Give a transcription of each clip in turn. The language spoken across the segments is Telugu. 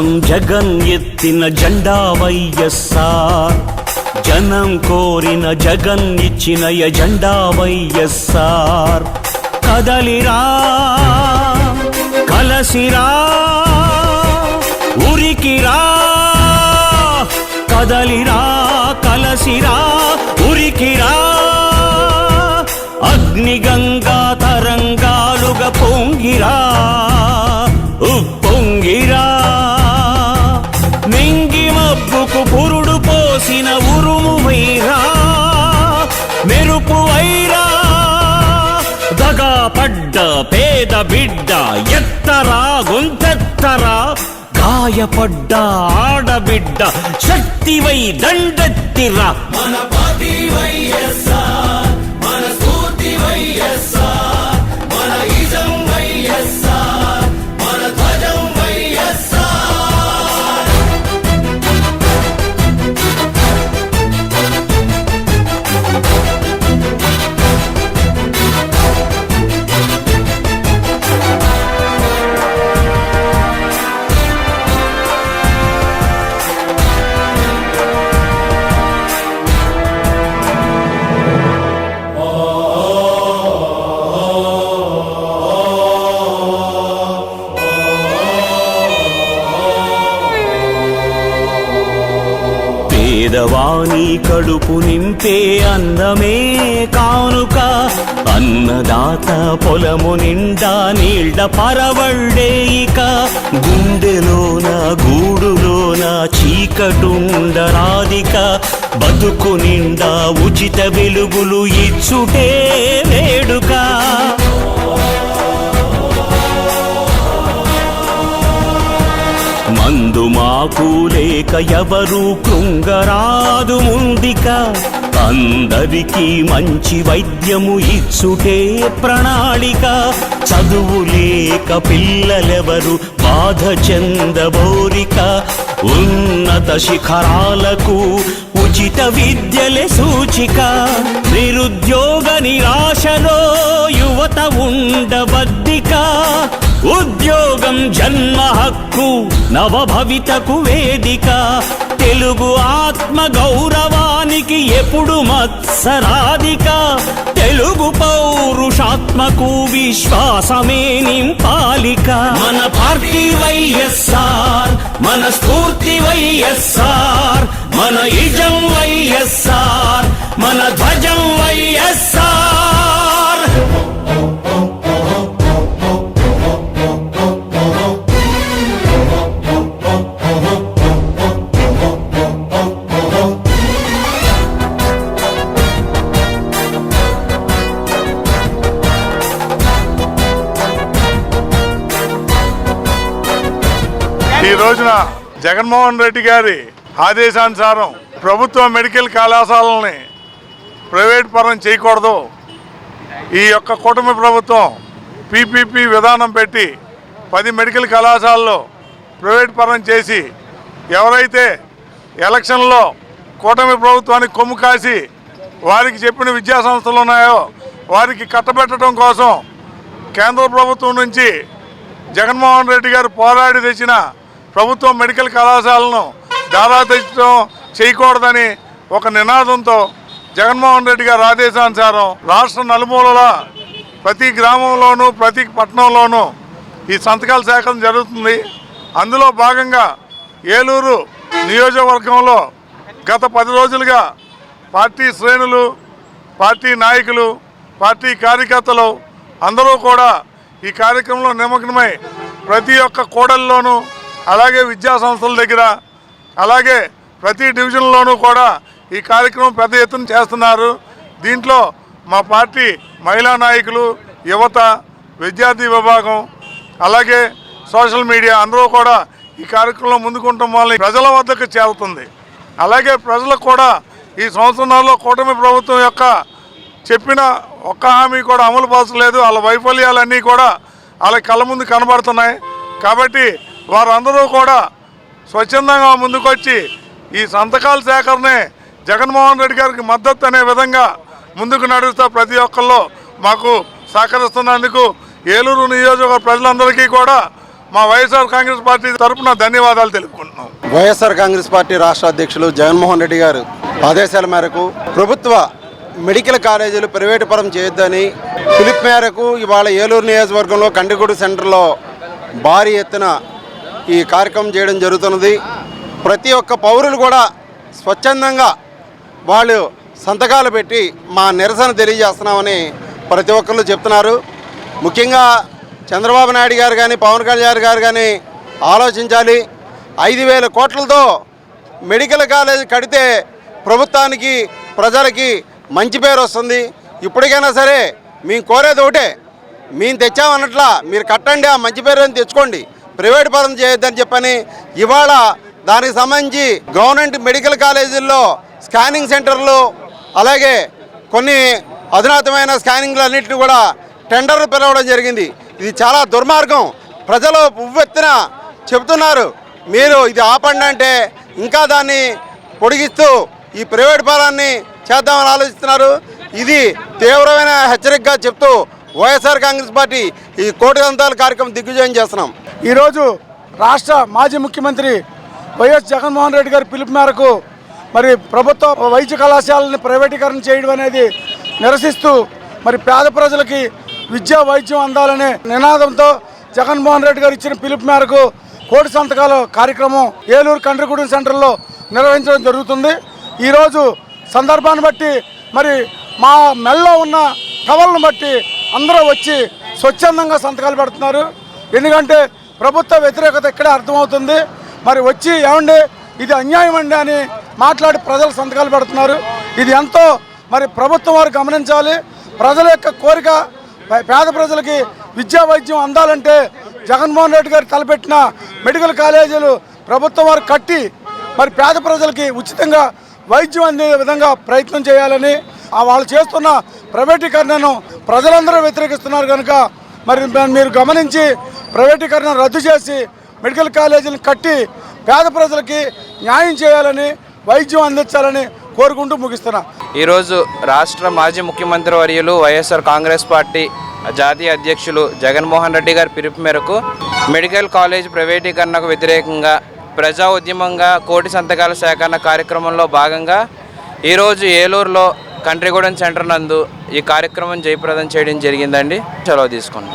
కోసం జగన్ ఎత్తిన జెండా వైఎస్ఆర్. జనం కోరిన జగన్ ఇచ్చిన ఎజెండా వైఎస్ఆర్. కదలిరా కలసిరా ఉరికిరా. కదలిరా కలసిరా ఉరికిరా. అగ్నిగంగా తరంగాలుగా పొంగిరా ఉప్పొంగిరా. పోసిన ఉరుము వైరా మెరుపు వైరా దగా పడ్డ పేద బిడ్డ ఎత్తరా గొంతెత్తరా. గాయపడ్డ ఆడబిడ్డ శక్తివై దండెత్తిరా. మన పార్టీ వైఎస్ఆర్ మన స్ఫూర్తి వైఎస్ఆర్. నీ కడుపు నింపే అన్నమే కానుక. అన్నదాత పొలము నిండా నీళ్ళ పరవళ్ళే ఇక. గుండెలోన గూడులోన చీకటుండరాదిక. బతుకు నిండా ఉచిత వెలుగులు ఇచ్చుటే వేడుక. మందు నాకు లేక ఎవరు కృంగరాదు ముందిక. అందరికీ మంచి వైద్యము ఇచ్చుటే ప్రణాళిక. చదువు లేక పిల్లలెవరు బాధ చెందబోరిక. ఉన్నత శిఖరాలకు ఉచిత విద్యలే సూచిక. నిరుద్యోగ నిరాశలో యువత ఉండబద్దిక. ఉద్యోగం జన్మ హక్కు నవభవితకు వేదిక. తెలుగు ఆత్మ గౌరవానికి ఎప్పుడు మత్సరాధిక. తెలుగు పౌరుషాత్మకు విశ్వాసమే నింపాలిక. మన పార్టీ వైఎస్ఆర్ మన స్ఫూర్తి వైఎస్ఆర్ మన ఇజం వైఎస్ఆర్ మన ధ్వజం వైఎస్ఆర్. ఈ రోజున జగన్మోహన్ రెడ్డి గారి ఆదేశానుసారం ప్రభుత్వ మెడికల్ కళాశాలని ప్రైవేట్ పరం చేయకూడదు. ఈ యొక్క కూటమి ప్రభుత్వం పీపీపీ విధానం పెట్టి పది మెడికల్ కళాశాలలో ప్రైవేట్ పరం చేసి ఎవరైతే ఎలక్షన్లో కూటమి ప్రభుత్వానికి కొమ్ము కాసి వారికి చెప్పిన విద్యా సంస్థలు ఉన్నాయో వారికి కట్టబెట్టడం కోసం కేంద్ర ప్రభుత్వం నుంచి జగన్మోహన్ రెడ్డి గారు పోరాడి తెచ్చిన ప్రభుత్వం మెడికల్ కళాశాలను దారా తెచ్చడం చేయకూడదని ఒక నినాదంతో జగన్మోహన్ రెడ్డి గారి ఆదేశానుసారం రాష్ట్ర నలుమూలల ప్రతి గ్రామంలోనూ ప్రతి పట్టణంలోనూ ఈ సంతకాల సేకరణ జరుగుతుంది. అందులో భాగంగా ఏలూరు నియోజకవర్గంలో గత పది రోజులుగా పార్టీ శ్రేణులు పార్టీ నాయకులు పార్టీ కార్యకర్తలు అందరూ కూడా ఈ కార్యక్రమంలో నిమగ్నమై ప్రతి ఒక్క కోడల్లోనూ అలాగే విద్యా సంస్థల దగ్గర అలాగే ప్రతి డివిజన్లోనూ కూడా ఈ కార్యక్రమం పెద్ద ఎత్తున చేస్తున్నారు. దీంట్లో మా పార్టీ మహిళా నాయకులు యువత విద్యార్థి విభాగం అలాగే సోషల్ మీడియా అందరూ కూడా ఈ కార్యక్రమంలో ముందుకుంటాం వల్ల ప్రజల వద్దకు చేరుతుంది. అలాగే ప్రజలకు కూడా ఈ సంవత్సరాల్లో కూటమి ప్రభుత్వం యొక్క చెప్పిన ఒక్క హామీ కూడా అమలు పరచలేదు. వాళ్ళ వైఫల్యాలన్నీ కూడా వాళ్ళ కళ్ళ ముందు కనబడుతున్నాయి. కాబట్టి వారందరూ కూడా స్వచ్ఛందంగా ముందుకొచ్చి ఈ సంతకాల సేకరణే జగన్మోహన్ రెడ్డి గారికి మద్దతు అనే విధంగా ముందుకు నడుస్తూ ప్రతి ఒక్కళ్ళు మాకు సహకరిస్తున్నందుకు ఏలూరు నియోజకవర్గ ప్రజలందరికీ కూడా మా వైఎస్ఆర్ కాంగ్రెస్ పార్టీ తరపున ధన్యవాదాలు తెలుపుకుంటున్నాం. వైఎస్ఆర్ కాంగ్రెస్ పార్టీ రాష్ట్ర అధ్యక్షులు జగన్మోహన్ రెడ్డి గారు ఆదేశాల మేరకు ప్రభుత్వ మెడికల్ కాలేజీలు ప్రైవేటు పరం చేయొద్దని పిలుపు మేరకు ఇవాళ ఏలూరు నియోజకవర్గంలో కండిగూడు సెంటర్లో భారీ ఎత్తున ఈ కార్యక్రమం చేయడం జరుగుతున్నది. ప్రతి ఒక్క పౌరులు కూడా స్వచ్ఛందంగా వాళ్ళు సంతకాలు పెట్టి మా నిరసన తెలియజేస్తున్నామని ప్రతి ఒక్కరు చెప్తున్నారు. ముఖ్యంగా చంద్రబాబు నాయుడు గారు కానీ పవన్ కళ్యాణ్ గారు కానీ ఆలోచించాలి. ఐదు వేల కోట్లతో మెడికల్ కాలేజ్ కడితే ప్రభుత్వానికి ప్రజలకి మంచి పేరు వస్తుంది. ఇప్పటికైనా సరే మేము కోరేది ఒకటే. మేము తెచ్చామన్నట్లా మీరు కట్టండి ఆ మంచి పేరు అని తెచ్చుకోండి. ప్రైవేట్ పరం చేయొద్దని చెప్పని ఇవాళ దానికి సంబంధించి గవర్నమెంట్ మెడికల్ కాలేజీల్లో స్కానింగ్ సెంటర్లు అలాగే కొన్ని అధునాతమైన స్కానింగ్లు అన్నింటినీ కూడా టెండర్లు పిలవడం జరిగింది. ఇది చాలా దుర్మార్గం. ప్రజలు ఉవ్వెత్తున చెబుతున్నారు మీరు ఇది ఆపండి అంటే ఇంకా దాన్ని పొడిగిస్తూ ఈ ప్రైవేట్ పరాన్ని చేద్దామని ఆలోచిస్తున్నారు. ఇది తీవ్రమైన హెచ్చరికగా చెప్తూ వైఎస్ఆర్ కాంగ్రెస్ పార్టీ ఈ కోటి దంతాల కార్యక్రమం దిగ్విజయం చేస్తున్నాం. ఈరోజు రాష్ట్ర మాజీ ముఖ్యమంత్రి వైఎస్ జగన్మోహన్ రెడ్డి గారి పిలుపు మేరకు మరి ప్రభుత్వ వైద్య కళాశాలని ప్రైవేటీకరణ చేయడం అనేది నిరసిస్తూ మరి పేద ప్రజలకి విద్యా వైద్యం అందాలనే నినాదంతో జగన్మోహన్ రెడ్డి గారు ఇచ్చిన పిలుపు మేరకు కోటి సంతకాల కార్యక్రమం ఏలూరు కండ్రిగూడెం సెంటర్లో నిర్వహించడం జరుగుతుంది. ఈరోజు సందర్భాన్ని బట్టి మరి మా మెల్లో ఉన్న టవల్ను బట్టి అందరూ వచ్చి స్వచ్ఛందంగా సంతకాలు పెడుతున్నారు. ఎందుకంటే ప్రభుత్వ వ్యతిరేకత ఇక్కడే అర్థమవుతుంది. మరి వచ్చి ఏమండి ఇది అన్యాయం అండి అని మాట్లాడి ప్రజలు సంతకాలు పెడుతున్నారు. ఇది ఎంతో మరి ప్రభుత్వం వారు గమనించాలి. ప్రజల యొక్క కోరిక పేద ప్రజలకి విద్యా వైద్యం అందాలంటే జగన్మోహన్ రెడ్డి గారు తలపెట్టిన మెడికల్ కాలేజీలు ప్రభుత్వం వారు కట్టి మరి పేద ప్రజలకి ఉచితంగా వైద్యం అందే విధంగా ప్రయత్నం చేయాలని వాళ్ళు చేస్తున్న ప్రైవేటీకరణను ప్రజలందరూ వ్యతిరేకిస్తున్నారు కనుక మరి మీరు గమనించి ప్రైవేటీకరణ రద్దు చేసి మెడికల్ కాలేజీని కట్టి పేద ప్రజలకి న్యాయం చేయాలని వైద్యం అందించాలని కోరుకుంటూ ముగిస్తున్నా. ఈరోజు రాష్ట్ర మాజీ ముఖ్యమంత్రి వర్యులు వైఎస్ఆర్ కాంగ్రెస్ పార్టీ జాతీయ అధ్యక్షులు జగన్మోహన్ రెడ్డి గారి పిలుపు మేరకు మెడికల్ కాలేజ్ ప్రైవేటీకరణకు వ్యతిరేకంగా ప్రజా ఉద్యమంగా కోటి సంతకాల సేకరణ కార్యక్రమంలో భాగంగా ఈరోజు ఏలూరులో కంట్రీగూడెం సెంటర్ నందు ఈ కార్యక్రమం జయప్రదం చేయడం జరిగిందండి. సెలవు తీసుకున్నాం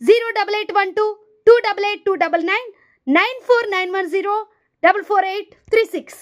zero double eight one two two double eight two double nine nine four nine one zero double four eight three six